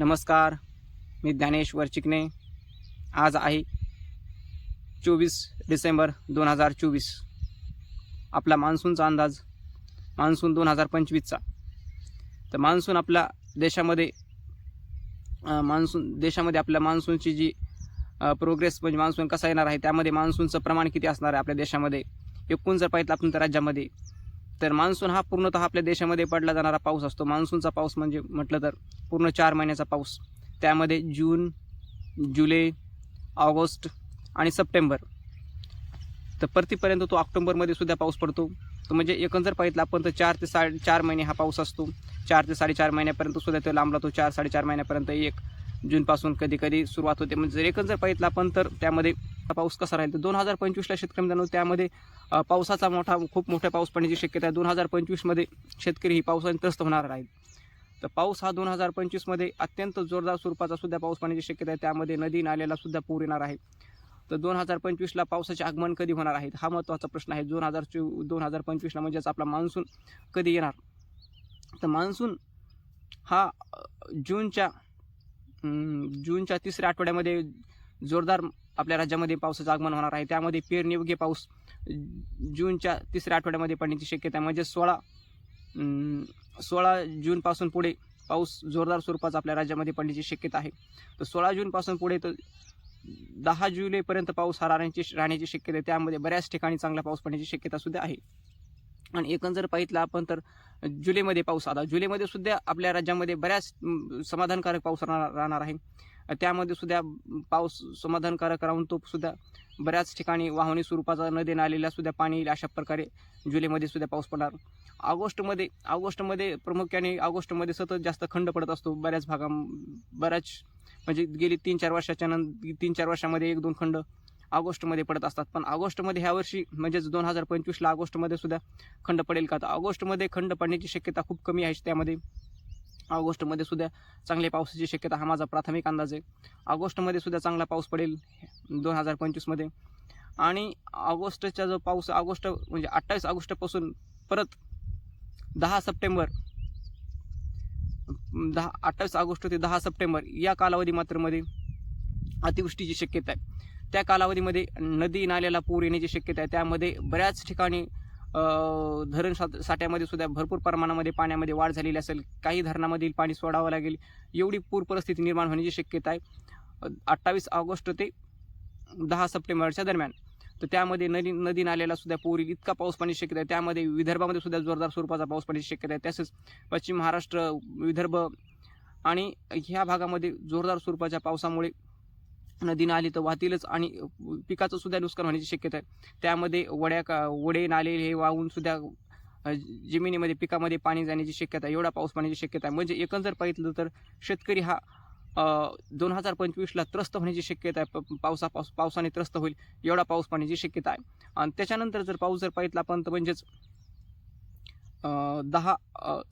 नमस्कार मी ज्ञानेश वरचिकने आज आहे चोवीस डिसेंबर दोन हजार चोवीस. आपला मान्सूनचा अंदाज मान्सून दोन हजार पंचवीसचा. तर मान्सून आपल्या देशामध्ये मान्सून देशामध्ये आपल्या मान्सूनची जी प्रोग्रेस म्हणजे मान्सून कसा येणार आहे त्यामध्ये मान्सूनचं प्रमाण किती असणार आहे आपल्या देशामध्ये? एकूण जर पाहिलं आपण तर राज्यामध्ये तर मान्सून हा पूर्णतः आपल्या देशामध्ये पडला जाणारा पाऊस असतो. मान्सूनचा पाऊस म्हणजे म्हटलं तर पूर्ण चार महिन्याचा पाऊस. त्यामध्ये जून जुलै ऑगस्ट आणि सप्टेंबर. तर परतीपर्यंत तो ऑक्टोंबरमध्ये सुद्धा पाऊस पडतो. तर म्हणजे एकंदर पाहितला आपण तर चार ते साडे चार महिने हा पाऊस असतो. चार ते साडेचार महिन्यापर्यंत सुद्धा तो लांबला तो चार साडेचार महिन्यापर्यंत एक जूनपासून कधी कधी सुरुवात होते. म्हणजे जर एकंदर पाहिलं आपण तर त्यामध्ये पाऊस कसा राहील? तर दोन हजार पंचवीसला शेतकरी मित्रांनो त्यामध्ये पावसाचा मोठा खूप मोठा पाऊस पडण्याची शक्यता आहे. दोन हजार पंचवीसमध्ये शेतकरी ही पावसाने त्रस्त होणार राहील. तर पाऊस हा दोन हजार पंचवीसमध्ये अत्यंत जोरदार स्वरूपाचा सुद्धा पाऊस पडण्याची शक्यता आहे. त्यामध्ये नदी नाल्याला सुद्धा पूर येणार आहे. तर दोन हजार पंचवीसला पावसाचे आगमन कधी होणार आहे? हा महत्त्वाचा प्रश्न आहे. दोन हजार चो दोन हजार पंचवीसला म्हणजेच आपला मान्सून कधी येणार? तर मान्सून हा जूनच्या जूनच्या तिसऱ्या आठवड्यामध्ये जोरदार आपल्या राज्यामध्ये पावसाचं आगमन होणार आहे. त्यामध्ये पेरणीयोग्य पाऊस जूनच्या तिसऱ्या आठवड्यामध्ये पडण्याची शक्यता आहे. म्हणजे सोळा सोळा जूनपासून पुढे पाऊस जोरदार स्वरूपाचा आपल्या राज्यामध्ये पडण्याची शक्यता आहे. तर सोळा जूनपासून पुढे तर दहा जुलैपर्यंत पाऊस हा राहण्याची राहण्याची शक्यता आहे. त्यामध्ये बऱ्याच ठिकाणी चांगला पाऊस पडण्याची शक्यता सुद्धा आहे. आणि एकंदर पाहितलं आपण तर जुलैमध्ये पाऊस आला जुलैमध्ये सुद्धा आपल्या राज्यामध्ये बऱ्याच समाधानकारक पाऊस राहणार राहणार आहे. त्यामध्ये सुद्धा पाऊस समाधानकारक राहून तो सुद्धा बऱ्याच ठिकाणी वाहनी स्वरूपाचा नदी आलेला सुद्धा पाणी येईल अशा प्रकारे जुलैमध्ये सुद्धा पाऊस पडणार. ऑगस्टमध्ये ऑगस्टमध्ये प्रामुख्याने ऑगस्टमध्ये सतत जास्त खंड पडत असतो बऱ्याच भागा बऱ्याच म्हणजे गेली तीन चार वर्षाच्या नंतर तीन चार वर्षामध्ये एक दोन खंड ऑगस्टमध्ये पडत असतात. पण ऑगस्टमध्ये ह्या वर्षी म्हणजेच दोन हजार पंचवीसला ऑगस्टमध्ये सुद्धा खंड पडेल का? तर ऑगस्टमध्ये खंड पडण्याची शक्यता खूप कमी आहे त्यामध्ये. ऑगस्टमध्ये सुद्धा चांगल्या पावसाची शक्यता हा माझा प्राथमिक अंदाज आहे. ऑगस्टमध्ये सुद्धा चांगला पाऊस पडेल दोन हजार पंचवीसमध्ये. आणि ऑगस्टचा जो पाऊस ऑगस्ट म्हणजे अठ्ठावीस ऑगस्टपासून परत दहा सप्टेंबर दहा अठ्ठावीस ऑगस्ट ते दहा सप्टेंबर या कालावधी मात्रमध्ये अतिवृष्टीची शक्यता आहे. त्या कालावधीमध्ये नदी नाल्याला पूर येण्याची शक्यता आहे. त्यामध्ये बऱ्याच ठिकाणी धरण साठ साठ्यामध्ये सुद्धा भरपूर प्रमाणामध्ये पाण्यामध्ये वाढ झालेली असेल काही धरणामधील पाणी सोडावं लागेल एवढी पूर परिस्थिती निर्माण होण्याची शक्यता आहे. अठ्ठावीस ऑगस्ट ते दहा सप्टेंबरच्या दरम्यान. तर त्यामध्ये नदी नदी नाल्याला सुद्धा पूर येईल इतका पाऊस पाण्याची शक्यता आहे. त्यामध्ये विदर्भामध्ये सुद्धा जोरदार स्वरूपाचा पाऊस पाण्याची शक्यता आहे. तसेच पश्चिम महाराष्ट्र विदर्भ आणि ह्या भागामध्ये जोरदार स्वरूपाच्या पावसामुळे नदी नाले तर वाहतीलच आणि पिकाचं सुद्धा नुकसान होण्याची शक्यता आहे. त्यामध्ये वड्या का वडे नाले हे वाहून सुद्धा जमिनीमध्ये पिकामध्ये पाणी जाण्याची शक्यता आहे. एवढा पाऊस पाण्याची शक्यता आहे. म्हणजे एकंदर पाहिलं तर शेतकरी हा दोन हजार पंचवीसला त्रस्त होण्याची शक्यता आहे. प- पावसा पाऊस पावसाने त्रस्त होईल एवढा पाऊस पाण्याची शक्यता आहे. आणि त्याच्यानंतर जर पाऊस जर पाहितला आपण तर म्हणजेच दहा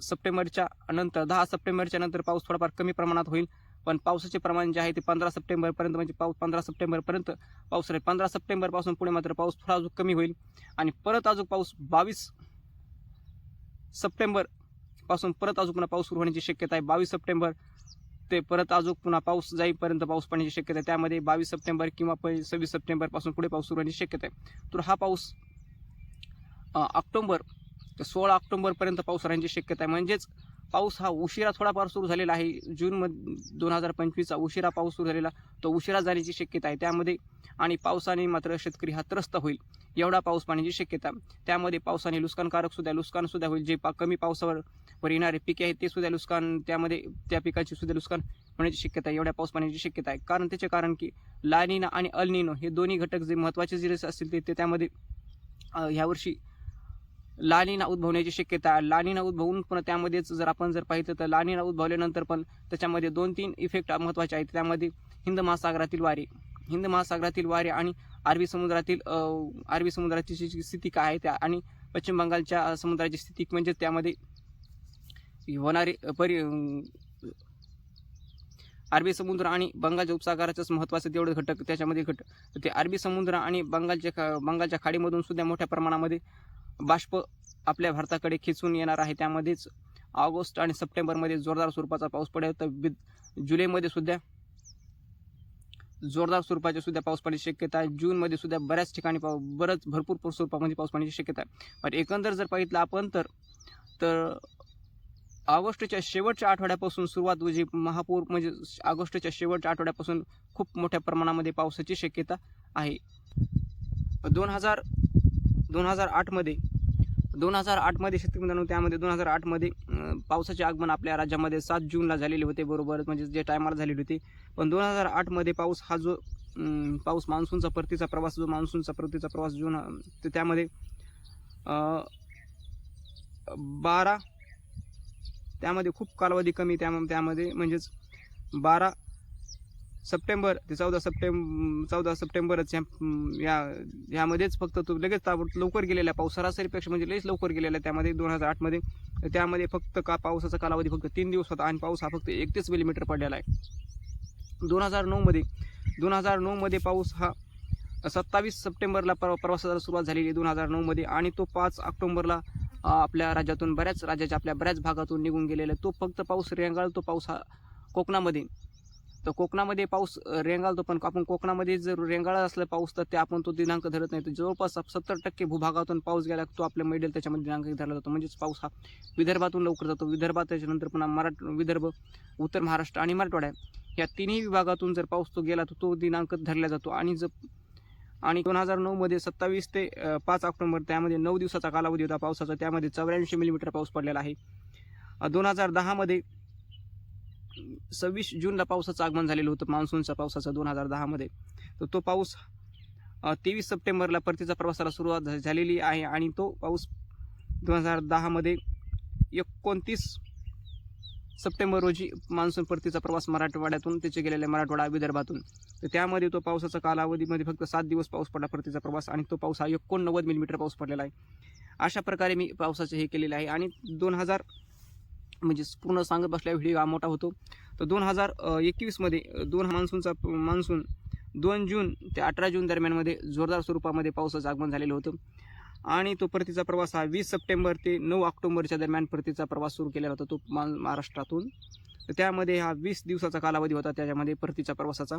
सप्टेंबरच्या नंतर दहा सप्टेंबरच्या नंतर पाऊस थोडाफार कमी प्रमाणात होईल. पण पावसाचे प्रमाण जे आहे ते पंधरा सप्टेंबरपर्यंत म्हणजे पाऊस पंधरा सप्टेंबरपर्यंत पाऊस राहील. पंधरा सप्टेंबरपासून पुढे मात्र पाऊस थोडा अजून कमी होईल. आणि परत अजून पाऊस बावीस सप्टेंबरपासून परत अजून पुन्हा पाऊस सुरू होण्याची शक्यता आहे. बावीस सप्टेंबर ते परत अजून पुन्हा पाऊस जाईपर्यंत पाऊस पडण्याची शक्यता आहे. त्यामध्ये बावीस सप्टेंबर किंवा प सव्वीस सप्टेंबरपासून पुढे पाऊस सुरू होण्याची शक्यता आहे. तर हा पाऊस ऑक्टोंबर ते सोळा ऑक्टोंबरपर्यंत पाऊस राहण्याची शक्यता आहे. म्हणजेच पाऊस हा उशिरा थोडाफार सुरू झालेला आहे. जून दोन हजार पंचवीसचा उशिरा पाऊस सुरू झालेला तो उशिरा जाण्याची शक्यता आहे. त्यामध्ये आणि पावसाने मात्र शेतकरी हा त्रस्त होईल एवढा पाऊस पाण्याची शक्यता. त्यामध्ये पावसाने नुकसानकारक सुद्धा नुकसान सुद्धा होईल. जे पा कमी पावसावर वर येणारे पिके आहेत ते सुद्धा नुकसान त्यामध्ये त्या पिकाची सुद्धा नुकसान होण्याची शक्यता आहे एवढ्या पाऊस पाण्याची शक्यता आहे. कारण त्याचे कारण की लानिना आणि अल्निनो हे दोन्ही घटक जे महत्त्वाचे जे असतील ते ते त्यामध्ये ह्यावर्षी लानिना उद्भवण्याची शक्यता आहे लानिना उद्भवून पण त्यामध्येच जर आपण जर पाहिलं तर लानिना उद्भवल्यानंतर पण त्याच्यामध्ये दोन तीन इफेक्ट महत्त्वाचे आहेत. त्यामध्ये हिंद महासागरातील वारे. हिंद महासागरातील वारे आणि अरबी समुद्रातील अरबी समुद्राची जी स्थिती काय आहे त्या आणि पश्चिम बंगालच्या समुद्राची स्थिती म्हणजे त्यामध्ये होणारे परि अरबी समुद्र आणि बंगालच्या उपसागराचंच महत्त्वाचं तेवढं घटक त्याच्यामध्ये घटक ते अरबी समुद्र आणि बंगालच्या खा बंगालच्या खाडीमधून सुद्धा मोठ्या प्रमाणामध्ये बाष्प आपल्या भारताकडे खेचून येणार आहे. त्यामध्येच ऑगस्ट आणि सप्टेंबरमध्ये जोरदार स्वरूपाचा पाऊस पडेल. तर विद जुलैमध्ये सुद्धा जोरदार स्वरूपाचे सुद्धा पाऊस पडण्याची शक्यता आहे. जूनमध्ये सुद्धा बऱ्याच ठिकाणी पाऊ बरंच भरपूर स्वरूपामध्ये पाऊस पडण्याची शक्यता आहे. पण एकंदर जर पाहितलं आपण तर तर ऑगस्टच्या शेवटच्या आठवड्यापासून सुरुवात म्हणजे महापूर म्हणजे ऑगस्टच्या शेवटच्या आठवड्यापासून खूप मोठ्या प्रमाणामध्ये पावसाची शक्यता आहे. दोन हजार दोन हजार आठमध्ये दोन हजार आठमध्ये शेतकरी मित्रांनो त्यामध्ये दोन हजार आठमध्ये पावसाचे आगमन आपल्या राज्यामध्ये सात जूनला झालेले होते बरोबर? म्हणजे जे टायमाला झालेले होते. पण दोन हजार आठमध्ये पाऊस हा जो पाऊस मान्सूनचा परतीचा प्रवास जो मान्सूनचा परतीचा प्रवास जून त्यामध्ये बारा त्यामध्ये खूप कालावधी कमी त्या त्यामध्ये म्हणजेच बारा सप्टेंबर ते चौदा सप्टेंबर चौदा सप्टेंबरच या या यामध्येच फक्त तो लगेच ताब लवकर गेलेला पाऊस सरासरीपेक्षा म्हणजे लईच लवकर गेलेला आहे त्यामध्ये दोन हजार आठमध्ये त्यामध्ये फक्त का पावसाचा कालावधी फक्त तीन दिवस होता आणि पाऊस हा फक्त एकतीस मिलीमीटर पडलेला आहे. दोन हजार नऊमध्ये दोन हजार नऊमध्ये पाऊस हा सत्तावीस सप्टेंबरला प्र प्रवासाला सुरुवात झालेली आहे दोन हजार नऊमध्ये आणि तो पाच ऑक्टोंबरला आपल्या राज्यातून बऱ्याच राज्याच्या आपल्या बऱ्याच भागातून निघून गेलेला आहे. तो फक्त पाऊस रेंगाळतो पाऊस हा कोकणामध्ये. तर कोकणामध्ये पाऊस रेंगाळतो पण आपण कोकणामध्ये जर रेंगाळा असला पाऊस तर ते आपण तो दिनांक धरत नाही. तर जवळपास सत्तर टक्के भूभागातून पाऊस गेला तो आपल्या मिडेल त्याच्यामध्ये दिनांक धरला जातो. म्हणजेच पाऊस हा विदर्भातून लवकर जातो. विदर्भात त्याच्यानंतर पुन्हा मराठ विदर्भ उत्तर महाराष्ट्र आणि मराठवाड्या या तिन्ही विभागातून जर पाऊस तो गेला तर तो दिनांक धरला जातो. आणि जर आणि दोन हजार नऊमध्ये सत्तावीस ते पाच ऑक्टोबर त्यामध्ये नऊ दिवसाचा कालावधी होता पावसाचा. त्यामध्ये चौऱ्याऐंशी मिलीमीटर पाऊस पडलेला आहे. दोन हजार दहामध्ये सव्वीस जूनला पावसाचं आगमन झालेलं होतं मान्सूनच्या पावसाचा दोन हजार दहामध्ये. तर तो पाऊस तेवीस सप्टेंबरला परतीचा प्रवासाला सुरुवात झालेली आहे आणि तो पाऊस दोन हजार दहामध्ये एकोणतीस सप्टेंबर रोजी मान्सून परतीचा प्रवास मराठवाड्यातून त्याचे गेलेले मराठवाडा विदर्भातून. तर त्यामध्ये तो पावसाचा कालावधीमध्ये फक्त सात दिवस पाऊस पडला परतीचा प्रवास आणि तो पाऊस हा एकोणनव्वद मिलीमीटर पाऊस पडलेला आहे. अशा प्रकारे मी पावसाचे हे केलेले आहे आणि दोन हजार म्हणजे पूर्ण सांगत बसल्या व्हिडिओ हा मोठा होतो. तर दोन हजार एकवीसमध्ये दोन मान्सूनचा मान्सून दोन जून ते अठरा जून दरम्यानमध्ये जोरदार स्वरूपामध्ये पावसाचं आगमन झालेलं होतं. आणि तो परतीचा प्रवास हा वीस सप्टेंबर ते नऊ ऑक्टोबरच्या दरम्यान परतीचा प्रवास सुरू केलेला होता तो मा महाराष्ट्रातून. तर त्यामध्ये हा वीस दिवसाचा कालावधी होता त्याच्यामध्ये परतीच्या प्रवासाचा.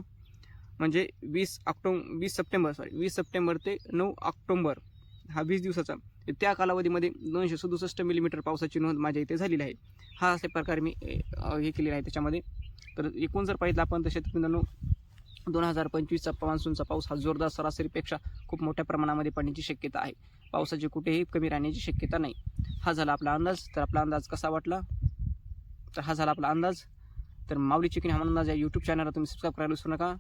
म्हणजे वीस ऑक्टो वीस सप्टेंबर सॉरी वीस सप्टेंबर ते नऊ ऑक्टोंबर हा वीस दिवसाचा. त्या कालावधीमध्ये दोनशे सदुसष्ट मिलीमीटर पावसाची नोंद माझ्या इथे झालेली आहे. हा अशा प्रकारे मी हे केलेलं आहे त्याच्यामध्ये. तर एकूण जर पाहिलं आपण तर शेतकऱ्यांनो दोन हजार पंचवीसचा मान्सूनचा पाऊस हा जोरदार सरासरीपेक्षा खूप मोठ्या प्रमाणामध्ये पडण्याची शक्यता आहे. पावसाची कुठेही कमी राहण्याची शक्यता नाही. हा झाला आपला अंदाज. तर आपला अंदाज कसा वाटला? तर हा झाला आपला अंदाज. तर माऊली चिकन हा अंदाज या यूट्यूब चॅनलला तुम्ही सबस्क्राईब करायला विसरू नका.